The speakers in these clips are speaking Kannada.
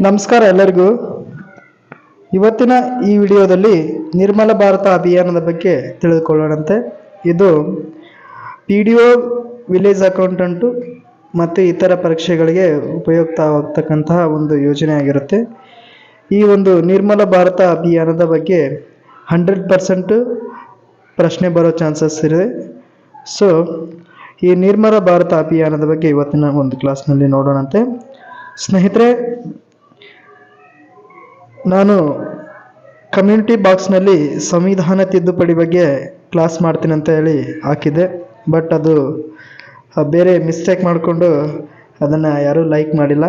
ನಮಸ್ಕಾರ ಎಲ್ಲರಿಗೂ. ಇವತ್ತಿನ ಈ ವಿಡಿಯೋದಲ್ಲಿ ನಿರ್ಮಲ ಭಾರತ ಅಭಿಯಾನದ ಬಗ್ಗೆ ತಿಳಿದುಕೊಳ್ಳೋಣಂತೆ. ಇದು P D O village accountant ಮತ್ತು ಇತರ ಪರೀಕ್ಷೆಗಳಿಗೆ ಉಪಯುಕ್ತವಾಗ್ತಕ್ಕಂತಹ ಒಂದು ಯೋಜನೆ ಆಗಿರುತ್ತೆ ಈ ಒಂದು ನಿರ್ಮಲ ಭಾರತ ಅಭಿಯಾನದ ಬಗ್ಗೆ ಹಂಡ್ರೆಡ್ ಪರ್ಸೆಂಟು ಪ್ರಶ್ನೆ ಬರೋ ಚಾನ್ಸಸ್ ಇದೆ. ಸೊ, ಈ ನಿರ್ಮಲ ಭಾರತ ಅಭಿಯಾನದ ಬಗ್ಗೆ ಇವತ್ತಿನ ಒಂದು ಕ್ಲಾಸ್ನಲ್ಲಿ ನೋಡೋಣಂತೆ. ಸ್ನೇಹಿತರೆ, ನಾನು ಕಮ್ಯುನಿಟಿ ಬಾಕ್ಸ್ನಲ್ಲಿ ಸಂವಿಧಾನ ತಿದ್ದುಪಡಿ ಬಗ್ಗೆ ಕ್ಲಾಸ್ ಮಾಡ್ತೀನಿ ಅಂತ ಹೇಳಿ ಹಾಕಿದ್ದೆ. ಬಟ್ ಅದು ಬೇರೆ ಮಿಸ್ಟೇಕ್ ಮಾಡಿಕೊಂಡು ಅದನ್ನು ಯಾರೂ ಲೈಕ್ ಮಾಡಿಲ್ಲ.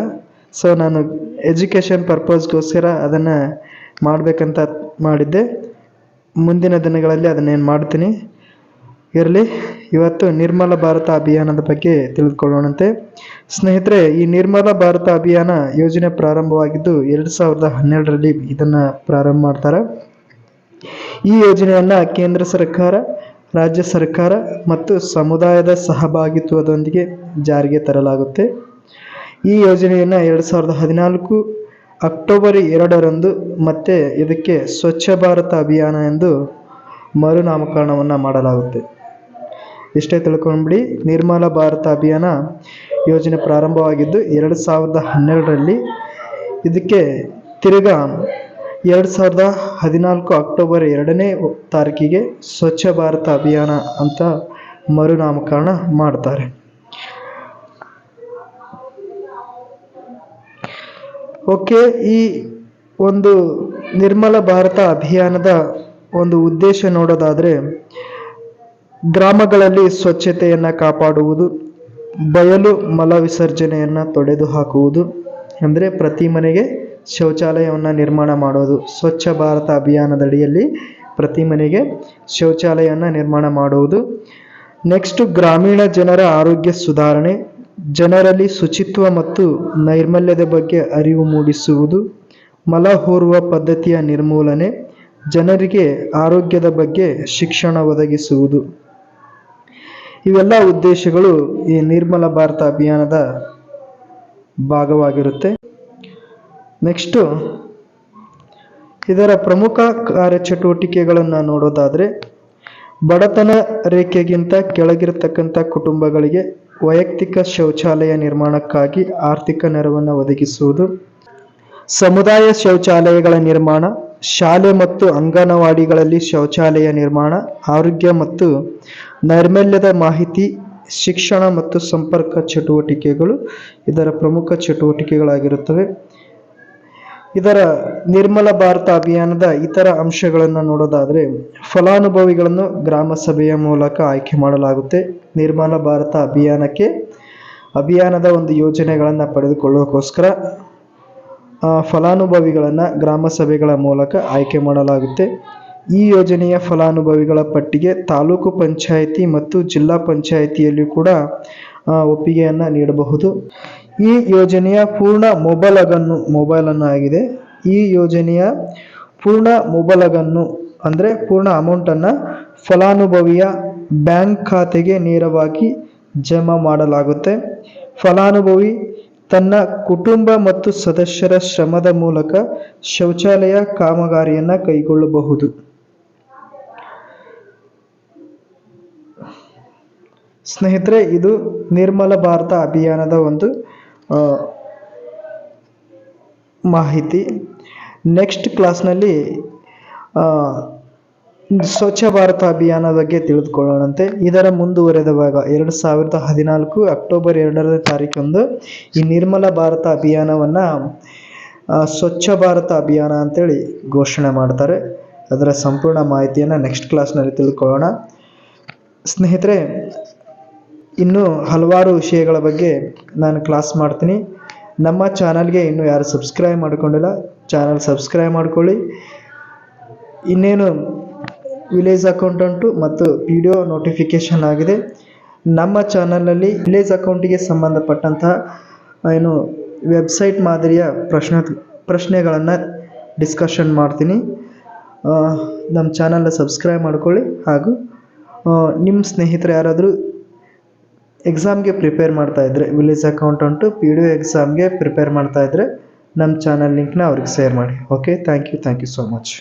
ಸೊ ನಾನು ಎಜುಕೇಷನ್ ಪರ್ಪಸ್ಗೋಸ್ಕರ ಅದನ್ನು ಮಾಡಬೇಕಂತ ಮಾಡಿದ್ದೆ. ಮುಂದಿನ ದಿನಗಳಲ್ಲಿ ಅದನ್ನೇನು ಮಾಡ್ತೀನಿ? ಇರಲಿ, ಇವತ್ತು ನಿರ್ಮಲ ಭಾರತ ಅಭಿಯಾನದ ಬಗ್ಗೆ ತಿಳಿದುಕೊಳ್ಳೋಣಂತೆ. ಸ್ನೇಹಿತರೆ, ಈ ನಿರ್ಮಲ ಭಾರತ ಅಭಿಯಾನ ಯೋಜನೆ ಪ್ರಾರಂಭವಾಗಿದ್ದು ಎರಡು ಸಾವಿರದ ಹನ್ನೆರಡರಲ್ಲಿ ಇದನ್ನು ಪ್ರಾರಂಭ ಮಾಡ್ತಾರೆ. ಈ ಯೋಜನೆಯನ್ನು ಕೇಂದ್ರ ಸರ್ಕಾರ, ರಾಜ್ಯ ಸರ್ಕಾರ ಮತ್ತು ಸಮುದಾಯದ ಸಹಭಾಗಿತ್ವದೊಂದಿಗೆ ಜಾರಿಗೆ ತರಲಾಗುತ್ತೆ. ಈ ಯೋಜನೆಯನ್ನು ಎರಡು ಸಾವಿರದ ಹದಿನಾಲ್ಕು ಅಕ್ಟೋಬರ್ ಎರಡರಂದು ಮತ್ತೆ ಇದಕ್ಕೆ ಸ್ವಚ್ಛ ಭಾರತ ಅಭಿಯಾನ ಎಂದು ಮರುನಾಮಕರಣವನ್ನು ಮಾಡಲಾಗುತ್ತೆ. ಇಷ್ಟೇ ತಿಳ್ಕೊಂಡ್ಬಿಡಿ ನಿರ್ಮಲ ಭಾರತ ಅಭಿಯಾನ ಯೋಜನೆ ಪ್ರಾರಂಭವಾಗಿದ್ದು ಎರಡು ಸಾವಿರದ ಹನ್ನೆರಡರಲ್ಲಿ ಇದಕ್ಕೆ ತಿರ್ಗಾ ಎರಡು ಸಾವಿರದ ಹದಿನಾಲ್ಕು ಅಕ್ಟೋಬರ್ ಎರಡನೇ ತಾರೀಕಿಗೆ ಸ್ವಚ್ಛ ಭಾರತ ಅಭಿಯಾನ ಅಂತ ಮರುನಾಮಕರಣ ಮಾಡ್ತಾರೆ. ಓಕೆ, ಈ ಒಂದು ನಿರ್ಮಲ ಭಾರತ ಅಭಿಯಾನದ ಒಂದು ಉದ್ದೇಶ ನೋಡೋದಾದರೆ ಗ್ರಾಮಗಳಲ್ಲಿ ಸ್ವಚ್ಛತೆಯನ್ನು ಕಾಪಾಡುವುದು, ಬಯಲು ಮಲ ವಿಸರ್ಜನೆಯನ್ನು ತೊಡೆದು ಹಾಕುವುದು ಅಂದರೆ ಪ್ರತಿ ಮನೆಗೆ ಶೌಚಾಲಯವನ್ನು ನಿರ್ಮಾಣ ಮಾಡೋದು. ಸ್ವಚ್ಛ ಭಾರತ ಅಭಿಯಾನದಡಿಯಲ್ಲಿ ಪ್ರತಿ ಮನೆಗೆ ಶೌಚಾಲಯವನ್ನು ನಿರ್ಮಾಣ ಮಾಡುವುದು ನೆಕ್ಸ್ಟ್, ಗ್ರಾಮೀಣ ಜನರ ಆರೋಗ್ಯ ಸುಧಾರಣೆ, ಜನರಲ್ಲಿ ಶುಚಿತ್ವ ಮತ್ತು ನೈರ್ಮಲ್ಯದ ಬಗ್ಗೆ ಅರಿವು ಮೂಡಿಸುವುದು, ಮಲ ಹೋರುವ ಪದ್ಧತಿಯ ನಿರ್ಮೂಲನೆ, ಜನರಿಗೆ ಆರೋಗ್ಯದ ಬಗ್ಗೆ ಶಿಕ್ಷಣ ಒದಗಿಸುವುದು. ಇವೆಲ್ಲ ಉದ್ದೇಶಗಳು ಈ ನಿರ್ಮಲ ಭಾರತ ಅಭಿಯಾನದ ಭಾಗವಾಗಿರುತ್ತೆ. ನೆಕ್ಸ್ಟು ಇದರ ಪ್ರಮುಖ ಕಾರ್ಯಚಟುವಟಿಕೆಗಳನ್ನು ನೋಡೋದಾದರೆ, ಬಡತನ ರೇಖೆಗಿಂತ ಕೆಳಗಿರತಕ್ಕಂಥ ಕುಟುಂಬಗಳಿಗೆ ವೈಯಕ್ತಿಕ ಶೌಚಾಲಯ ನಿರ್ಮಾಣಕ್ಕಾಗಿ ಆರ್ಥಿಕ ನೆರವನ್ನು ಒದಗಿಸುವುದು, ಸಮುದಾಯ ಶೌಚಾಲಯಗಳ ನಿರ್ಮಾಣ ಶಾಲೆ ಮತ್ತು ಅಂಗನವಾಡಿಗಳಲ್ಲಿ ಶೌಚಾಲಯ ನಿರ್ಮಾಣ, ಆರೋಗ್ಯ ಮತ್ತು ನೈರ್ಮಲ್ಯದ ಮಾಹಿತಿ, ಶಿಕ್ಷಣ ಮತ್ತು ಸಂಪರ್ಕ ಚಟುವಟಿಕೆಗಳು ಇದರ ಪ್ರಮುಖ ಚಟುವಟಿಕೆಗಳಾಗಿರುತ್ತವೆ. ಇದರ ನಿರ್ಮಲ ಭಾರತ ಅಭಿಯಾನದ ಇತರ ಅಂಶಗಳನ್ನು ನೋಡೋದಾದರೆ, ಫಲಾನುಭವಿಗಳನ್ನು ಗ್ರಾಮ ಸಭೆಯ ಮೂಲಕ ಆಯ್ಕೆ ಮಾಡಲಾಗುತ್ತೆ. ನಿರ್ಮಲ ಭಾರತ ಅಭಿಯಾನಕ್ಕೆ, ಅಭಿಯಾನದ ಒಂದು ಯೋಜನೆಗಳನ್ನು ಪಡೆದುಕೊಳ್ಳೋಕ್ಕೋಸ್ಕರ ಫಲಾನುಭವಿಗಳನ್ನು ಗ್ರಾಮ ಸಭೆಗಳ ಮೂಲಕ ಆಯ್ಕೆ ಮಾಡಲಾಗುತ್ತೆ. ಈ ಯೋಜನೆಯ ಫಲಾನುಭವಿಗಳ ಪಟ್ಟಿಗೆ ತಾಲೂಕು ಪಂಚಾಯಿತಿ ಮತ್ತು ಜಿಲ್ಲಾ ಪಂಚಾಯಿತಿಯಲ್ಲಿ ಕೂಡ ಒಪ್ಪಿಗೆಯನ್ನು ನೀಡಬಹುದು. ಈ ಯೋಜನೆಯ ಪೂರ್ಣ ಮೊಬಲಗನ್ನು ಮೊಬೈಲನ್ನು ಆಗಿದೆ. ಈ ಯೋಜನೆಯ ಪೂರ್ಣ ಮೊಬಲಗನ್ನು ಅಂದರೆ ಪೂರ್ಣ ಅಮೌಂಟನ್ನು ಫಲಾನುಭವಿಯ ಬ್ಯಾಂಕ್ ಖಾತೆಗೆ ನೇರವಾಗಿ ಜಮಾ ಮಾಡಲಾಗುತ್ತೆ. ಫಲಾನುಭವಿ ತನ್ನ ಕುಟುಂಬ ಮತ್ತು ಸದಸ್ಯರ ಶ್ರಮದ ಮೂಲಕ ಶೌಚಾಲಯ ಕಾಮಗಾರಿಯನ್ನು ಕೈಗೊಳ್ಳಬಹುದು. ಸ್ನೇಹಿತರೆ, ಇದು ನಿರ್ಮಲ ಭಾರತ ಅಭಿಯಾನದ ಒಂದು ಮಾಹಿತಿ. ನೆಕ್ಸ್ಟ್ ಕ್ಲಾಸ್ನಲ್ಲಿ ಸ್ವಚ್ಛ ಭಾರತ ಅಭಿಯಾನ ಬಗ್ಗೆ ತಿಳಿದುಕೊಳ್ಳೋಣಂತೆ. ಇದರ ಮುಂದುವರೆದ ಭಾಗ ಎರಡು ಸಾವಿರದ ಹದಿನಾಲ್ಕು ಅಕ್ಟೋಬರ್ ಎರಡನೇ ತಾರೀಕಂದು ಈ ನಿರ್ಮಲ ಭಾರತ ಅಭಿಯಾನವನ್ನು ಸ್ವಚ್ಛ ಭಾರತ ಅಭಿಯಾನ ಅಂತೇಳಿ ಘೋಷಣೆ ಮಾಡ್ತಾರೆ. ಅದರ ಸಂಪೂರ್ಣ ಮಾಹಿತಿಯನ್ನು ನೆಕ್ಸ್ಟ್ ಕ್ಲಾಸ್ನಲ್ಲಿ ತಿಳ್ಕೊಳ್ಳೋಣ. ಸ್ನೇಹಿತರೆ, ಇನ್ನೂ ಹಲವಾರು ವಿಷಯಗಳ ಬಗ್ಗೆ ನಾನು ಕ್ಲಾಸ್ ಮಾಡ್ತೀನಿ. ನಮ್ಮ ಚಾನಲ್ಗೆ ಇನ್ನೂ ಯಾರು ಸಬ್ಸ್ಕ್ರೈಬ್ ಮಾಡಿಕೊಂಡಿಲ್ಲ, ಚಾನಲ್ ಸಬ್ಸ್ಕ್ರೈಬ್ ಮಾಡ್ಕೊಳ್ಳಿ. ಇನ್ನೇನು ವಿಲೇಜ್ ಅಕೌಂಟೆಂಟು ಮತ್ತು ವಿಡಿಯೋ ನೋಟಿಫಿಕೇಷನ್ ಆಗಿದೆ. ನಮ್ಮ ಚಾನಲಲ್ಲಿ ವಿಲೇಜ್ ಅಕೌಂಟಿಗೆ ಸಂಬಂಧಪಟ್ಟಂತಹ ಏನು ವೆಬ್ಸೈಟ್ ಮಾದರಿಯ ಪ್ರಶ್ನೆ, ಪ್ರಶ್ನೆಗಳನ್ನು ಡಿಸ್ಕಷನ್ ಮಾಡ್ತೀನಿ. ನಮ್ಮ ಚಾನಲ್ನ ಸಬ್ಸ್ಕ್ರೈಬ್ ಮಾಡ್ಕೊಳ್ಳಿ ಹಾಗೂ ನಿಮ್ಮ ಸ್ನೇಹಿತರು ಯಾರಾದರೂ ಎಕ್ಸಾಮ್ಗೆ ಪ್ರಿಪೇರ್ ಮಾಡ್ತಾ ಇದ್ದರೆ village accountant P D O ಎಕ್ಸಾಮ್ಗೆ ಪ್ರಿಪೇರ್ ಮಾಡ್ತಾ ಇದ್ದರೆ ನಮ್ಮ ಚಾನಲ್ ಲಿಂಕ್ನ ಅವ್ರಿಗೆ ಶೇರ್ ಮಾಡಿ. Okay thank you thank you so much